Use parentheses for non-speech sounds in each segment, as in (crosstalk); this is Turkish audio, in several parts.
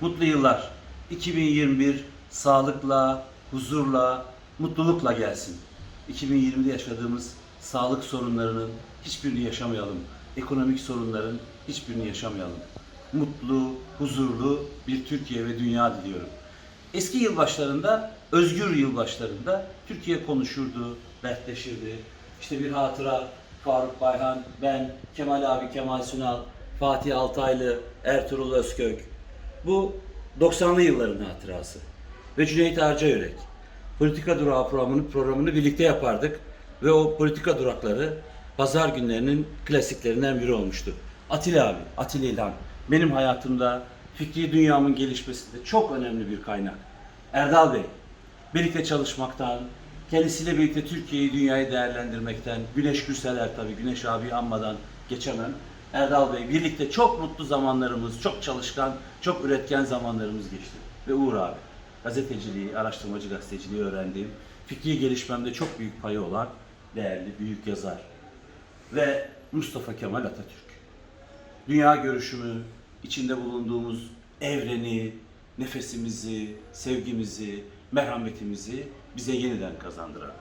Mutlu yıllar. 2021 sağlıkla, huzurla, mutlulukla gelsin. 2020'de yaşadığımız sağlık sorunlarının hiçbirini yaşamayalım. Ekonomik sorunların hiçbirini yaşamayalım. Mutlu, huzurlu bir Türkiye ve dünya diliyorum. Eski yılbaşlarında, özgür yılbaşlarında Türkiye konuşurdu, dertleşirdi. İşte bir hatıra, Faruk Bayhan, ben, Kemal abi Kemal Sunal, Fatih Altaylı, Ertuğrul Özkök, bu 90'lı yılların hatırası. Ve Cüneyt Arcayürek. Politika Durağı programını, programını birlikte yapardık. Ve o politika durakları pazar günlerinin klasiklerinden biri olmuştu. Atilla abi, Atilla İlhan. Benim hayatımda, fikri dünyamın gelişmesinde çok önemli bir kaynak. Erdal Bey, birlikte çalışmaktan, kendisiyle birlikte Türkiye'yi, dünyayı değerlendirmekten, Güneş Gürseler tabii, Güneş abi anmadan geçemem. Erdal Bey, birlikte çok mutlu zamanlarımız, çok çalışkan, çok üretken zamanlarımız geçti. Ve Uğur abi, gazeteciliği, araştırmacı gazeteciliği öğrendiğim, fikri gelişmemde çok büyük payı olan değerli, büyük yazar. Ve Mustafa Kemal Atatürk dünya görüşümü, içinde bulunduğumuz evreni, nefesimizi, sevgimizi, merhametimizi bize yeniden kazandıran.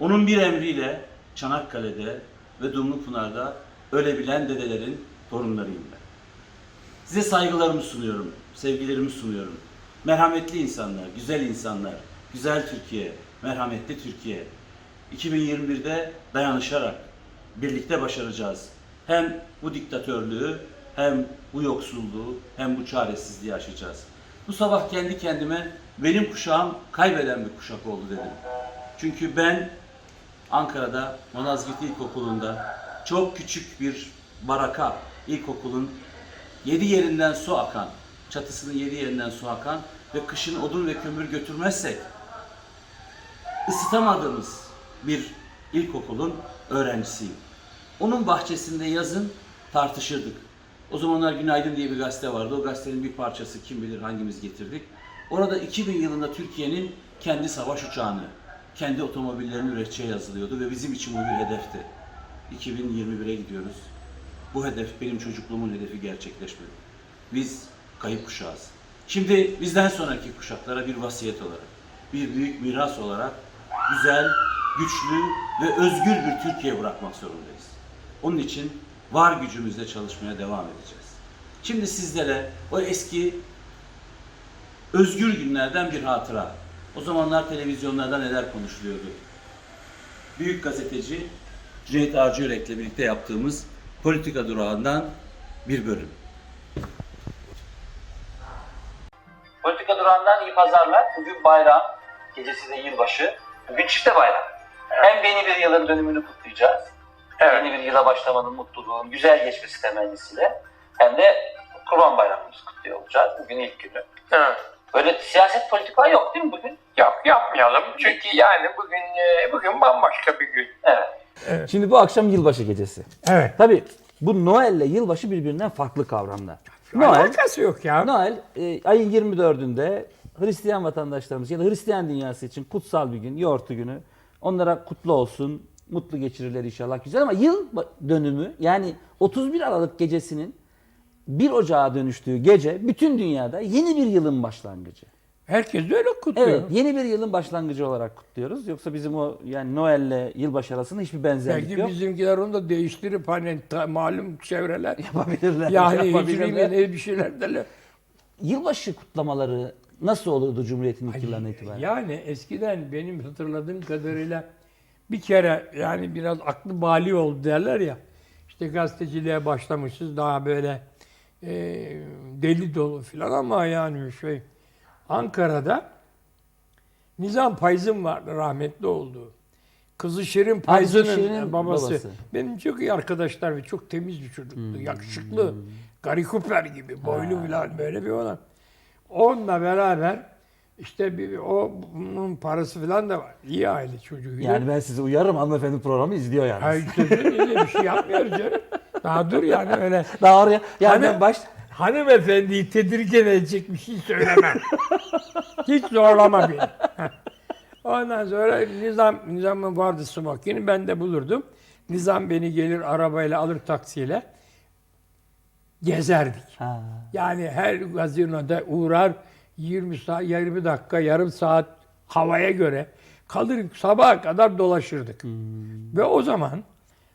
Onun bir emriyle Çanakkale'de ve Dumlupınar'da ölebilen dedelerin torunlarıyım ben. Size saygılarımı sunuyorum, sevgilerimi sunuyorum. Merhametli insanlar, güzel insanlar, güzel Türkiye, merhametli Türkiye. 2021'de dayanışarak birlikte başaracağız. Hem bu diktatörlüğü, hem bu yoksulluğu, hem bu çaresizliği aşacağız. Bu sabah kendi kendime benim kuşağım kaybeden bir kuşak oldu dedim. Çünkü ben Ankara'da Manazgirt İlkokulu'nda çok küçük bir baraka ilkokulun yedi yerinden su akan, çatısının yedi yerinden su akan ve kışın odun ve kömür götürmezsek ısıtamadığımız bir ilkokulun öğrencisiyim. Onun bahçesinde yazın tartışırdık. O zamanlar Günaydın diye bir gazete vardı. O gazetenin bir parçası kim bilir hangimiz getirdik. Orada 2000 yılında Türkiye'nin kendi savaş uçağını, kendi otomobillerini üreteceği yazılıyordu ve bizim için bu bir hedefti. 2021'e gidiyoruz. Bu hedef benim çocukluğumun hedefi gerçekleşmedi. Biz kayıp kuşağız. Şimdi bizden sonraki kuşaklara bir vasiyet olarak, bir büyük miras olarak güzel, güçlü ve özgür bir Türkiye bırakmak zorundayız. Onun için var gücümüzle çalışmaya devam edeceğiz. Şimdi sizlere o eski özgür günlerden bir hatıra. O zamanlar televizyonlarda neler konuşuluyordu? Büyük gazeteci Cüneyt Arcıyürek'le birlikte yaptığımız politika durağından bir bölüm. Politika durağından iyi pazarlar. Bugün bayram, gecesi de yılbaşı. Bugün çifte bayram. Hem yeni bir yılın dönümünü kutlayacağız. Yeni bir yıla başlamanın mutluluğun güzel geçmesi temennisiyle. Hem de Kurban Bayramımızı kutluyor olacağız. Bugün ilk günü. Evet. Böyle siyaset politika yok değil mi bugün? Yok yapmayalım çünkü yani bugün e, bugün bambaşka bir gün. Evet. Şimdi bu akşam yılbaşı gecesi. Evet. Tabii bu Noel ile yılbaşı birbirinden farklı kavramlar. Noel, Alakası yok ya. Noel e, ayın 24'ünde Hristiyan vatandaşlarımız ya da Hristiyan dünyası için kutsal bir gün, yoğurtlu günü. Onlara kutlu olsun, mutlu geçirirler inşallah güzel ama yıl dönümü yani 31 Aralık gecesinin 1 Ocağı dönüştüğü gece bütün dünyada yeni bir yılın başlangıcı. Herkes de öyle kutluyor. Evet, yeni bir yılın başlangıcı olarak kutluyoruz. Yoksa bizim o yani Noel ile yılbaşı arasında hiçbir benzerlik Belki yok. bizimkiler onu da değiştirip hani ta- malum çevreler (laughs) Yapabilirler. yani yapabilirler. ne bir şeyler derler. Yılbaşı kutlamaları nasıl olurdu Cumhuriyet'in ilk yıllarına itibaren? Yani eskiden benim hatırladığım kadarıyla bir kere yani biraz aklı bali oldu derler ya. İşte gazeteciliğe başlamışız daha böyle e, deli dolu filan ama yani şey Ankara'da Nizam Payız'ın vardı rahmetli oldu. Kızı Şirin Payız'ın babası. babası. Benim çok iyi arkadaşlar ve çok temiz bir çocuktu. Yakışıklı. Gary Cooper gibi boylu falan böyle bir olan. Onunla beraber işte bir, o bunun parası falan da var. İyi aile çocuğuydu. Yani ben sizi uyarırım hanımefendi programı izliyor yani. Hayır işte öyle bir şey yapmıyoruz canım. Daha dur yani öyle. (laughs) Daha oraya yani Hani- ben baş Hanımefendiyi tedirgin edecek bir şey söylemem. (laughs) Hiç zorlama beni. Ondan sonra Nizam, Nizam'ın vardı smokini ben de bulurdum. Nizam beni gelir arabayla alır taksiyle. gezerdik. Ha. Yani her gazinoda uğrar 20 saat, 20 dakika, yarım saat havaya göre kalır sabaha kadar dolaşırdık. Ve o zaman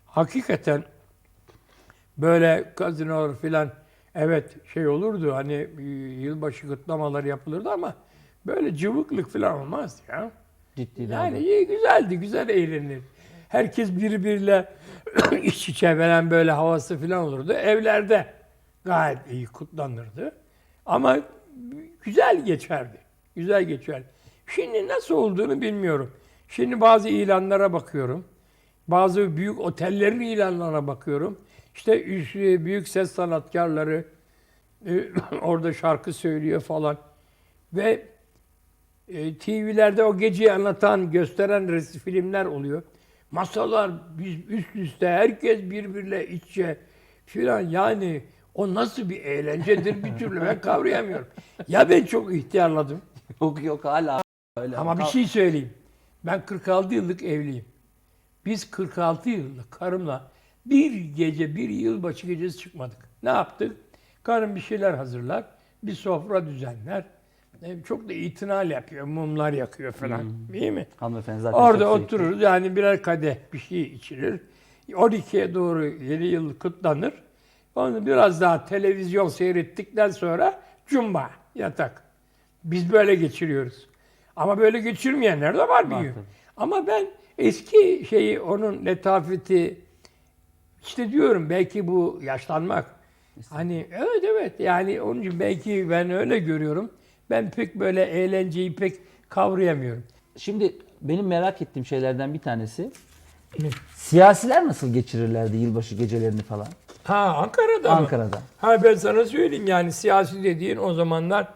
hakikaten böyle gazinolar filan evet şey olurdu hani e, yılbaşı kutlamalar yapılırdı ama böyle cıvıklık filan olmazdı ya. Ciddi Yani yani. iyi güzeldi, güzel eğlenir. Herkes birbiriyle (clears throat) iç içe veren böyle havası falan olurdu. Evlerde gayet iyi kutlanırdı. Ama güzel geçerdi. Güzel geçerdi. Şimdi nasıl olduğunu bilmiyorum. Şimdi bazı ilanlara bakıyorum. Bazı büyük otellerin ilanlarına bakıyorum. İşte üst- büyük ses sanatkarları e, (clears throat) orada şarkı söylüyor falan. Ve e, TV'lerde o geceyi anlatan, gösteren res- filmler oluyor. Masalar biz üst üste, herkes birbiriyle iç içe filan. Yani o nasıl bir eğlencedir bir türlü ben kavrayamıyorum. Ya ben çok ihtiyarladım. (laughs) Yok yok hala öyle. Ama bir şey söyleyeyim. Ben 46 yıllık evliyim. Biz 46 yıllık karımla bir gece, bir yılbaşı gecesi çıkmadık. Ne yaptık? Karım bir şeyler hazırlar, bir sofra düzenler. E, Çok da itinal yapıyor, mumlar yakıyor falan. İyi mi? Hanımefendi zaten Orada otururuz yani birer kadeh bir şey içilir. 12'ye doğru yeni yıl kutlanır. Onu biraz daha televizyon seyrettikten sonra cumba yatak. Biz böyle geçiriyoruz. Ama böyle geçirmeyenler de var tabii. Ama ben eski şeyi onun letafeti işte diyorum belki bu yaşlanmak. Hani evet evet yani onun için belki ben öyle görüyorum. Ben pek böyle eğlenceyi pek kavrayamıyorum. Şimdi benim merak ettiğim şeylerden bir tanesi siyasiler nasıl geçirirlerdi yılbaşı gecelerini falan Ha Ankara'da mı? Ankara'da? Ha ben sana söyleyeyim yani siyasi dediğin o zamanlar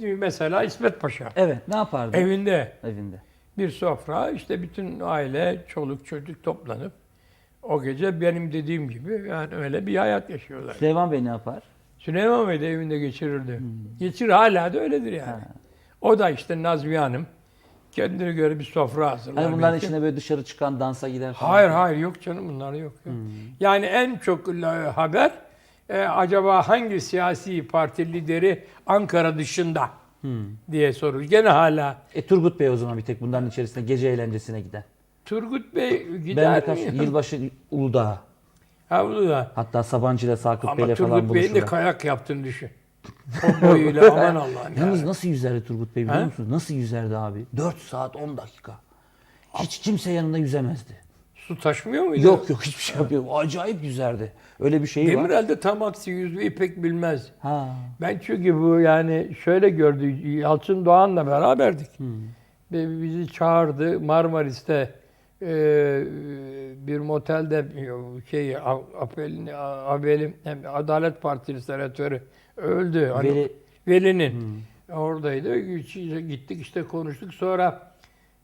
mesela İsmet Paşa Evet ne yapardı evinde evinde? bir sofra işte bütün aile çoluk çocuk toplanıp o gece benim dediğim gibi yani öyle bir hayat yaşıyorlar. Süleyman Bey ne yapar? Süleyman Bey de evinde geçirirdi. Geçir hala da öyledir yani. Ha. O da işte Nazmiye Hanım kendine göre bir sofra hazırlar. Hani bunların belki. içinde böyle dışarı çıkan dansa giden falan. Hayır hayır yok canım bunlar yok. yok. Yani en çok la- haber e, acaba hangi siyasi parti lideri Ankara dışında diye sorulur. Gene hala E Turgut Bey o zaman bir tek bunların içerisinde gece eğlencesine giden. Turgut Bey Ben gider birkaç mi? yılbaşı Uludağ. Ha bu da. Hatta Sabancı ile Sakıp Bey'le falan Turgut Bey'in de kayak yaptığını düşün. O boyuyla (laughs) aman Allah'ım. Yalnız ya. nasıl yüzerdi Turgut Bey biliyor He? musunuz? Nasıl yüzerdi abi? 4 saat 10 dakika. Hiç kimse yanında yüzemezdi. Su taşmıyor muydu? Yok yok hiçbir şey yapmıyor. Acayip yüzerdi. Öyle bir şey var. Demirel'de tam aksi yüzmeyi pek bilmez. Ha. Ben çünkü bu yani şöyle gördü. Yalçın Doğan'la beraberdik. Ve bizi çağırdı Marmaris'te e, bir motelde şey Apel'in Abel'in Adalet Partisi senatörü öldü. Hani Veli- Veli'nin oradaydı. Gittik işte konuştuk. Sonra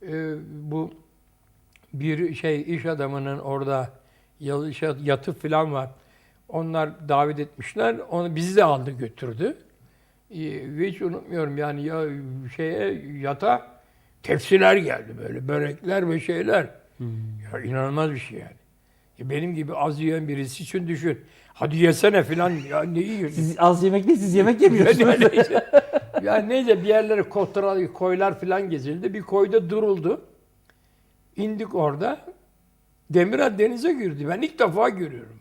e, bu bir şey iş adamının orada yalı- yatıp falan var. Onlar davet etmişler. Onu bizi de aldı götürdü. Ee, Hiç unutmuyorum yani ya şeye yata tepsiler geldi böyle börekler ve şeyler. Ya inanılmaz bir şey yani. Ya benim gibi az yiyen birisi için düşün. Hadi yesene falan ya ne yiyorsun? Siz az yemek değil siz yemek (laughs) yemiyorsunuz. Yani (laughs) neyse, yani neyse bir yerlere kotra, koylar falan gezildi. Bir koyda duruldu. İndik orada. Demirel denize girdi. Ben ilk defa görüyorum.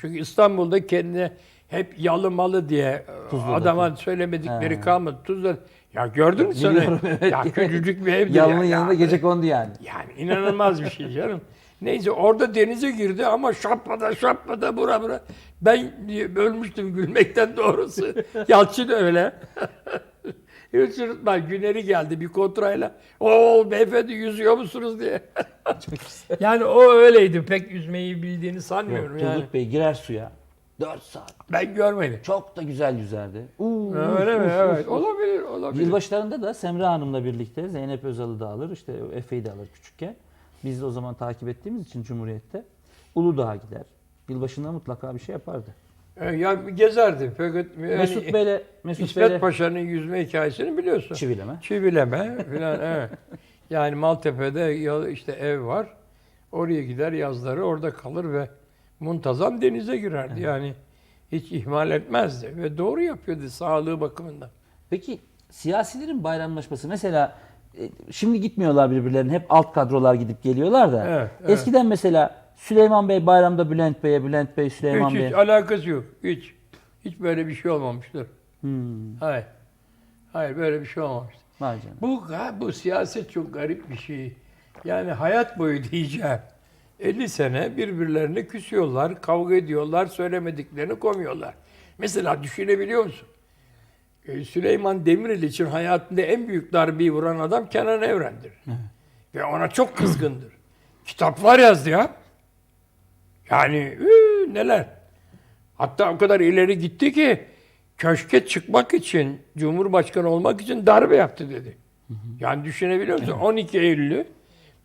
Çünkü İstanbul'da kendine hep yalı malı diye e, Tuzla'da. adama söylemedikleri Ha. kalmadı. Tuzla. Ya gördün mü evet. Ya küçücük bir evdi. Yalının ya. yanında Ya, gece kondu yani. Yani inanılmaz bir şey canım. Neyse orada denize girdi ama şapmada şapmada bura bura. Ben ölmüştüm gülmekten doğrusu. (laughs) Yalçın öyle. (laughs) Hiç unutma Güneri geldi bir kontrayla. Oo beyefendi yüzüyor musunuz diye. (laughs) yani o öyleydi. Pek yüzmeyi bildiğini sanmıyorum Yok, yani. Turgut Bey girer suya. 4 saat. Ben görmedim. Çok da güzel yüzerdi. Uuu, Öyle uf, mi? uf, Evet. uf. Olabilir, olabilir. Yılbaşlarında da Semra Hanım'la birlikte Zeynep Özal'ı da alır, işte Efe'yi de alır küçükken. Biz de o zaman takip ettiğimiz için Cumhuriyet'te Uludağ'a gider. Yılbaşında mutlaka bir şey yapardı. E, Ya gezerdi. Fakat yani Mesut Bey'le Mesut İsmet Bey'le Paşa'nın yüzme hikayesini biliyorsun. çivileme. Çivileme filan evet. Yani Maltepe'de ya- işte ev var. Oraya gider yazları orada kalır ve muntazam denize girerdi. Yani hiç ihmal etmezdi ve doğru yapıyordu sağlığı bakımından. Peki siyasilerin bayramlaşması mesela e, şimdi gitmiyorlar birbirlerine hep alt kadrolar gidip geliyorlar da. Evet, evet. Eskiden mesela Süleyman Bey bayramda Bülent Bey'e, Bülent Bey Süleyman hiç, Bey'e. hiç alakası yok. Hiç. Hiç böyle bir şey olmamıştır. Hmm, Hayır. Hayır böyle bir şey olmamıştır. Bu, bu siyaset çok garip bir şey. Yani hayat boyu diyeceğim. 50 sene birbirlerine küsüyorlar, kavga ediyorlar, söylemediklerini koymuyorlar. Mesela düşünebiliyor musun? Ee, Süleyman Demirel için hayatında en büyük darbeyi vuran adam Kenan Evren'dir. Ve ona çok kızgındır. (clears throat) Kitaplar yazdı ya. Yani üü, neler. Hatta o kadar ileri gitti ki köşke çıkmak için, Cumhurbaşkanı olmak için darbe yaptı dedi. Yani düşünebiliyor musun? 12 Eylül'ü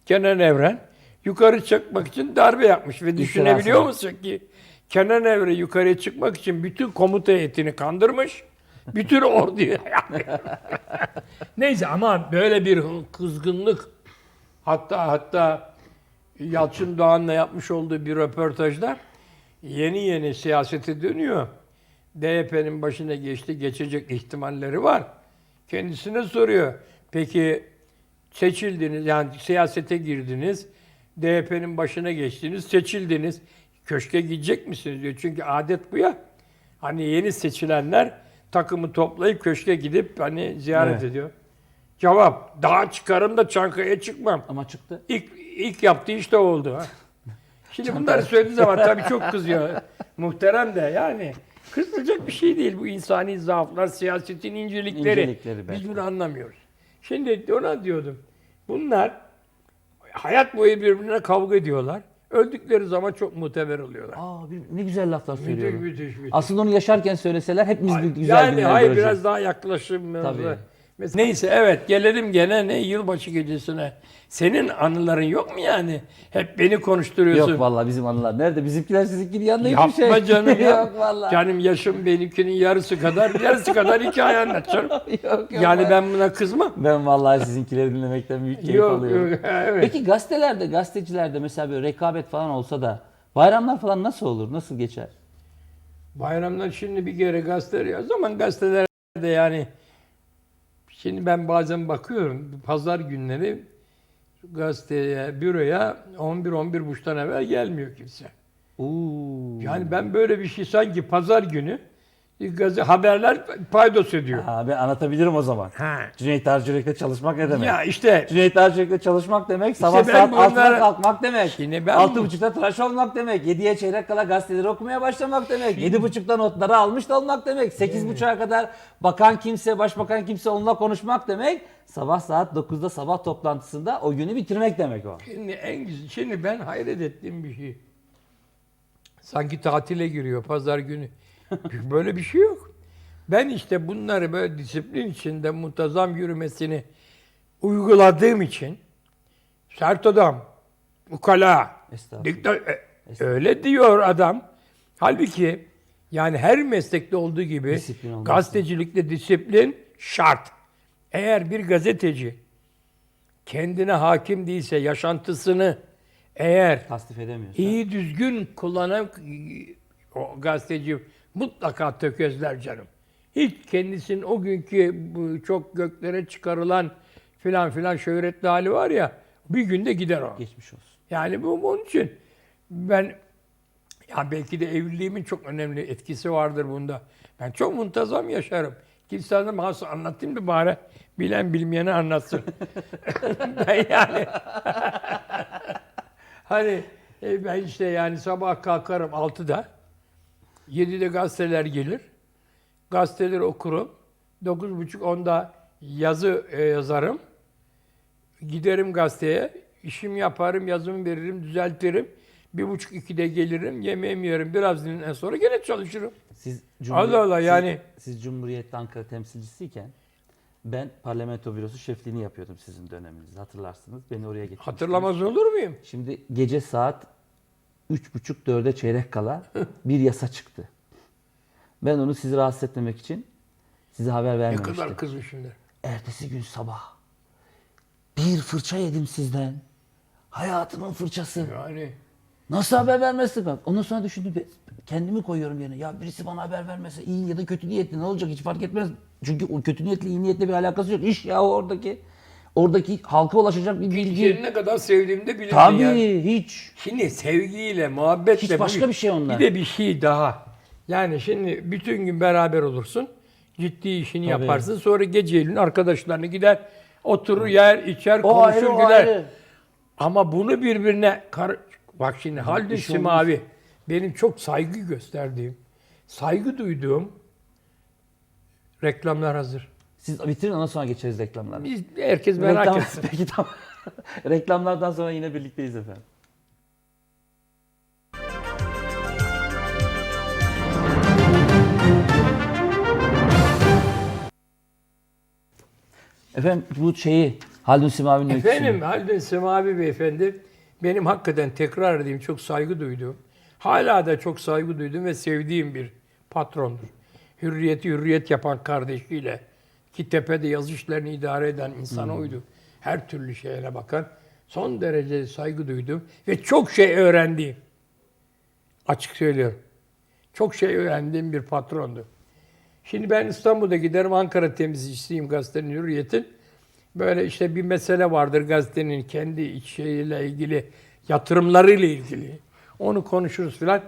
Kenan Evren yukarı çıkmak için darbe yapmış ve düşünebiliyor musun ki Kenan Evren yukarıya çıkmak için bütün komuta heyetini kandırmış. Bütün orduyu. (laughs) Neyse ama böyle bir kızgınlık hatta hatta Yalçın Doğan'la yapmış olduğu bir röportajda yeni yeni siyasete dönüyor. DYP'nin başına geçti, geçecek ihtimalleri var. Kendisine soruyor. Peki seçildiniz, yani siyasete girdiniz, DYP'nin başına geçtiniz, seçildiniz. Köşke gidecek misiniz diyor. Çünkü adet bu ya. Hani yeni seçilenler takımı toplayıp köşke gidip hani ziyaret Evet. ediyor. Cevap, daha çıkarım da Çankaya'ya çıkmam. Ama çıktı. İlk, ilk yaptığı işte oldu. Ha. (laughs) Şimdi bunları söylediği zaman tabii çok kızıyor. Muhterem de yani. Kızılacak bir şey değil bu insani zaaflar, siyasetin incelikleri. İncelikleri. Biz bunu anlamıyoruz. Şimdi ona diyordum. Bunlar hayat boyu birbirine kavga ediyorlar. Öldükleri zaman çok muteber oluyorlar. Aa bir- ne güzel laflar müthiş, müthiş. Aslında onu yaşarken söyleseler hepimiz bir güzel yani günler hayır göreceğiz. biraz daha yaklaşım. biraz Tabii. daha- Mesela- Neyse evet gelelim gene ne yılbaşı gecesine. Senin anıların yok mu yani? Hep beni konuşturuyorsun. Yok vallahi bizim anılar. Nerede? Bizimkiler sizinkinin yanında hiçbir Yapma şey. canım ya. (laughs) yok vallahi. Canım yaşım benimkinin yarısı kadar, yarısı kadar hikaye anlatacağım. (laughs) yok, yok, Yani ben buna kızmam. Ben vallahi sizinkileri dinlemekten büyük keyif Yok, alıyorum. yok, evet. Peki gazetelerde, gazetecilerde mesela böyle rekabet falan olsa da bayramlar falan nasıl olur? Nasıl geçer? Bayramdan şimdi bir kere gazeteler ya. O zaman gazetelerde yani şimdi ben bazen bakıyorum pazar günleri gazeteye, büroya 11-11 buçuktan evvel gelmiyor kimse. Oo. Yani ben böyle bir şey sanki pazar günü haberler paydos ediyor. Ha, ben anlatabilirim o zaman. Ha. Cüneyt Arcülek'le çalışmak ne demek? Ya işte Cüneyt Arcülek'le çalışmak demek sabah ben saat 6'da bunları- kalkmak demek. Şimdi ben- 6.30'da tıraş olmak demek. 7'ye çeyrek kala gazeteleri okumaya başlamak demek. 7.30'da notları almış da olmak demek. 8.30'a kadar bakan kimse, başbakan kimse onunla konuşmak demek. Sabah saat 9'da sabah toplantısında o günü bitirmek demek o. Şimdi en güzel, şimdi ben hayret ettiğim bir şey. Sanki tatile giriyor pazar günü. (laughs) böyle bir şey yok. Ben işte bunları böyle disiplin içinde muntazam yürümesini uyguladığım için sert adam, ukala, dikta, e, öyle diyor adam. Halbuki yani her meslekte olduğu gibi Disiplin gazetecilikte disiplin şart. Eğer bir gazeteci kendine hakim değilse yaşantısını eğer Tasdif iyi düzgün kullanan o gazeteci mutlaka tökezler canım. Hiç kendisinin o günkü bu çok göklere çıkarılan filan filan şöhretli hali var ya bir günde gider o. Geçmiş olsun. Yani bu onun için ben ya belki de evliliğimin çok önemli etkisi vardır bunda. Ben çok muntazam yaşarım. Kimse anlamaz anlatayım da bari bilen bilmeyene anlatsın. (laughs) ben yani (laughs) hani e, ben işte yani sabah kalkarım 6'da 7'de gazeteler gelir. Gazeteleri okurum. 9.30-10'da yazı e, yazarım. Giderim gazeteye, işimi yaparım, yazımı veririm, düzeltirim. Bir buçuk ikide gelirim, yemeğimi yerim, biraz dinlen sonra gene çalışırım. Siz Allah Allah, siz- yani- Siz, Cumhuriyet'te Ankara temsilcisiyken ben parlamento bürosu şefliğini yapıyordum sizin döneminizde hatırlarsınız. Beni oraya getirmiştiniz. Hatırlamaz olur muyum? Şimdi gece saat 3.30-4'e çeyrek kala (laughs) bir yasa çıktı. Ben onu sizi rahatsız etmemek için size haber Ne vermemiştim. kadar kızmışımdır. Ertesi gün sabah bir fırça yedim sizden. Hayatımın fırçası. Yani Nasıl haber vermezsin? Bak, Ondan sonra düşündüm. Kendimi koyuyorum yerine. Ya birisi bana haber vermese iyi ya da kötü niyetli ne olacak hiç fark etmez. Çünkü o kötü niyetli iyi niyetle bir alakası yok. İş ya oradaki. Oradaki halka ulaşacak bir bilgi. Ne kadar sevdiğimi de bilirsin Tabii yani. hiç. Şimdi sevgiyle, muhabbetle... Hiç başka bir şey onlar. Bir de bir şey daha. Yani şimdi bütün gün beraber olursun. Ciddi işini Tabii. yaparsın. Sonra geceleyin arkadaşlarına gider. Oturur, yer, içer, O konuşur, ayrı, güler. ayrı. Ama bunu birbirine... Kar... Bak şimdi Haldun iş Simavi benim çok saygı gösterdiğim, saygı duyduğum reklamlar hazır. Siz bitirin ondan sonra geçeriz reklamlara. Biz, herkes merak Reklam- etsin. (laughs) Peki tamam. (laughs) Reklamlardan sonra yine birlikteyiz efendim. Efendim bu şeyi Haldun Simavi'nin öyküsünü. Efendim Haldun Semavi Beyefendi benim hakikaten tekrar edeyim çok saygı duyduğum, hala da çok saygı duyduğum ve sevdiğim bir patrondur. Hürriyeti hürriyet yapan kardeşiyle ki tepede yazı işlerini idare eden insan oydu. Her türlü şeyine bakan son derece saygı duydum ve çok şey öğrendiğim. Açık söylüyorum. Çok şey öğrendiğim bir patrondu. Şimdi ben İstanbul'da giderim Ankara temsilcisiyim gazetenin Hürriyet'in. Böyle işte bir mesele vardır gazetenin kendi iç şeyiyle ilgili, yatırımlarıyla ilgili. Onu konuşuruz filan.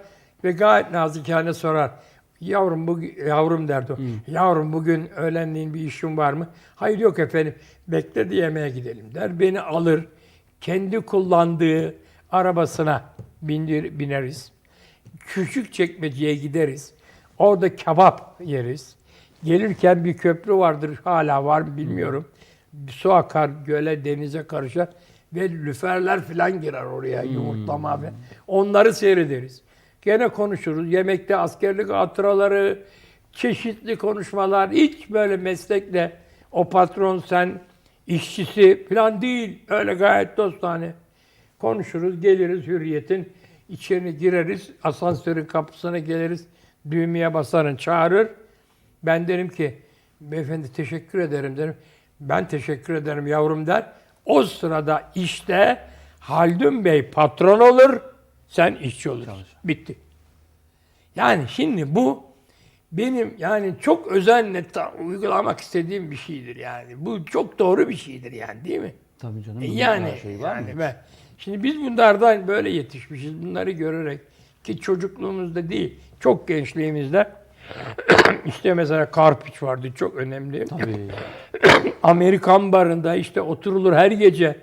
Ve gayet nazikane sorar. Yavrum bu yavrum derdi o. Yavrum bugün öğlenleyin bir işim var mı? Hayır yok efendim. Bekle de yemeğe gidelim der. Beni alır. Kendi kullandığı arabasına bindir, bineriz. Küçük çekmeceye gideriz. Orada kebap yeriz. Gelirken bir köprü vardır, hala var mı bilmiyorum. Su akar, göle, denize karışar ve lüferler falan girer oraya, yumurtlama ve onları seyrederiz. Gene konuşuruz. Yemekte askerlik hatıraları, çeşitli konuşmalar, hiç böyle meslekle o patron sen işçisi falan değil. Öyle gayet dostane konuşuruz, geliriz hürriyetin içeri gireriz, asansörün kapısına geliriz, düğmeye basarın, çağırır. Ben derim ki, beyefendi teşekkür ederim derim. Ben teşekkür ederim yavrum der. O sırada işte Haldun Bey patron olur, sen işçi olursun. Bitti. Yani şimdi bu benim yani çok özenle uygulamak istediğim bir şeydir yani. Bu çok doğru bir şeydir yani değil mi? Tabii canım. E Yani, şeyi var mı? yani ben, şimdi biz bunlardan böyle yetişmişiz. Bunları görerek ki çocukluğumuzda değil, çok gençliğimizde (coughs) işte mesela Karpiç vardı çok önemli. Tabii. (coughs) Amerikan barında işte oturulur her gece.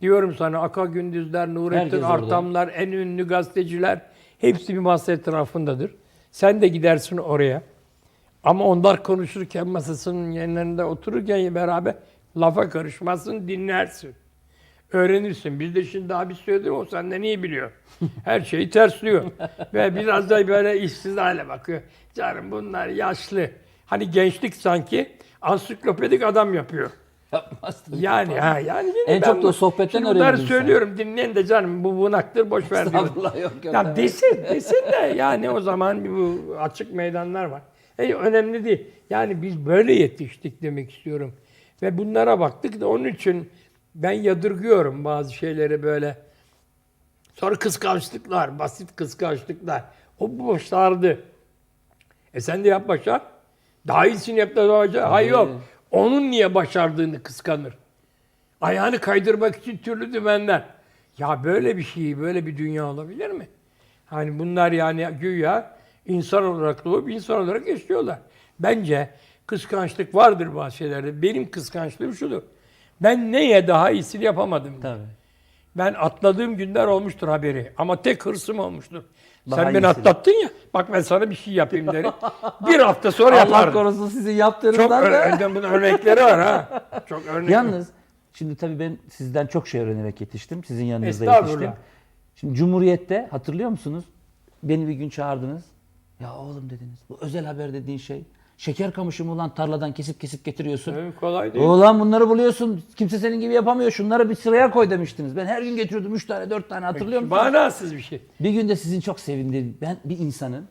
Diyorum sana Aka Gündüzler, Nurettin Herkes orada. Artamlar, en ünlü gazeteciler hepsi bir masa etrafındadır. Sen de gidersin oraya. Ama onlar konuşurken masasının yanlarında otururken beraber lafa karışmazsın, dinlersin. Öğrenirsin. Biz de şimdi abi söyledi o senden iyi biliyor. Her şeyi tersliyor. (laughs) Ve biraz da böyle işsiz hale bakıyor. Canım bunlar yaşlı. Hani gençlik sanki ansiklopedik adam yapıyor. Yapmazdım. Yani ha yani yine En ben çok da bu- sohbetten şimdi bunları öğrendim sen. söylüyorum dinleyin de canım bu bunaktır boş ver diyorum. Estağfurullah, yok, yok, Ya evet. desin desin de yani o zaman bir bu açık meydanlar var. E, önemli değil. Yani biz böyle yetiştik demek istiyorum. Ve bunlara baktık da onun için ben yadırgıyorum bazı şeyleri böyle. Sonra kıskançlıklar, basit kıskançlıklar. O başardı. E sen de yap başar. Daha iyisini yap da başar. Hayır yok. Onun niye başardığını kıskanır. Ayağını kaydırmak için türlü dümenler. Ya böyle bir şey, böyle bir dünya olabilir mi? Hani bunlar yani güya insan olarak doğup insan olarak yaşıyorlar. Bence kıskançlık vardır bazı şeylerde. Benim kıskançlığım şudur. Ben neye daha iyisini yapamadım. Tabii. Ben atladığım günler olmuştur haberi. Ama tek hırsım olmuştur. Daha Sen beni iyisini. atlattın ya. Bak ben sana bir şey yapayım derim. (laughs) bir hafta sonra Allah yaparım. korusun sizin Çok yaptığınızdan ör- da. bunun örnekleri var ha. Çok örnek. Yalnız şimdi tabii ben sizden çok şey öğrenerek yetiştim. Sizin yanınızda yetiştim. Şimdi Cumhuriyet'te hatırlıyor musunuz? Beni bir gün çağırdınız. Ya oğlum dediniz. Bu özel haber dediğin şey. Şeker kamışı mı ulan tarladan kesip kesip getiriyorsun. Evet, kolay değil. Ulan bunları buluyorsun. Kimse senin gibi yapamıyor. Şunları bir sıraya koy demiştiniz. Ben her gün getiriyordum 3 tane 4 tane hatırlıyor musunuz? Manasız bir şey. Bir günde sizin çok sevindiğim ben bir insanın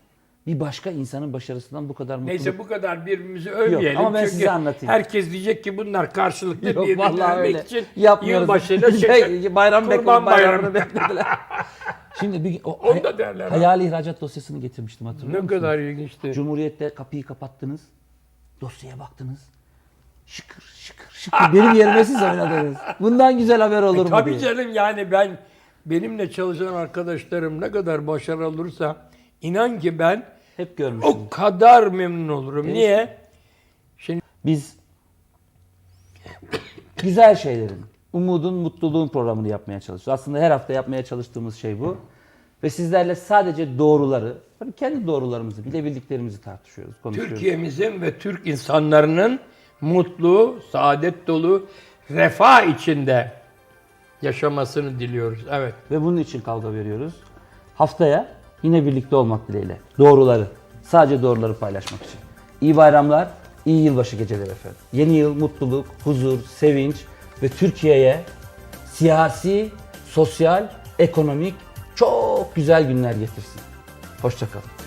bir başka insanın başarısından bu kadar mutluluk Neyse bu kadar birbirimizi övmeyelim. ama ben Çünkü size anlatayım. Herkes diyecek ki bunlar karşılıklı Yok birbirini övmek öyle. için Yapmıyoruz. yılbaşıyla (laughs) şeker, Bayram Kurban bayramını bayramı. beklediler. (laughs) Şimdi bir o Onu da derler ha. hayali ihracat dosyasını getirmiştim hatırlıyor Ne musunuz? kadar ilginçti. Cumhuriyet'te kapıyı kapattınız. Dosyaya baktınız. Şıkır şıkır şıkır. (laughs) Benim yerime siz oynadınız. Bundan güzel haber olur mu E, Tabii diye. canım yani ben benimle çalışan arkadaşlarım ne kadar başarılı olursa inan ki ben Hep görmüştüm. o kadar memnun olurum. Niye? Biz güzel şeylerin, umudun, mutluluğun programını yapmaya çalışıyoruz. Aslında her hafta yapmaya çalıştığımız şey bu. Ve sizlerle sadece doğruları, kendi doğrularımızı, bilebildiklerimizi tartışıyoruz, konuşuyoruz. Türkiye'mizin ve Türk insanların mutlu, saadet dolu, refah içinde yaşamasını diliyoruz. Evet. Ve bunun için kavga veriyoruz. Haftaya yine birlikte olmak dileğiyle. Doğruları, sadece doğruları paylaşmak için. İyi bayramlar, iyi yılbaşı geceleri efendim. Yeni yıl mutluluk, huzur, sevinç ve Türkiye'ye siyasi, sosyal, ekonomik çok güzel günler getirsin. Hoşçakalın.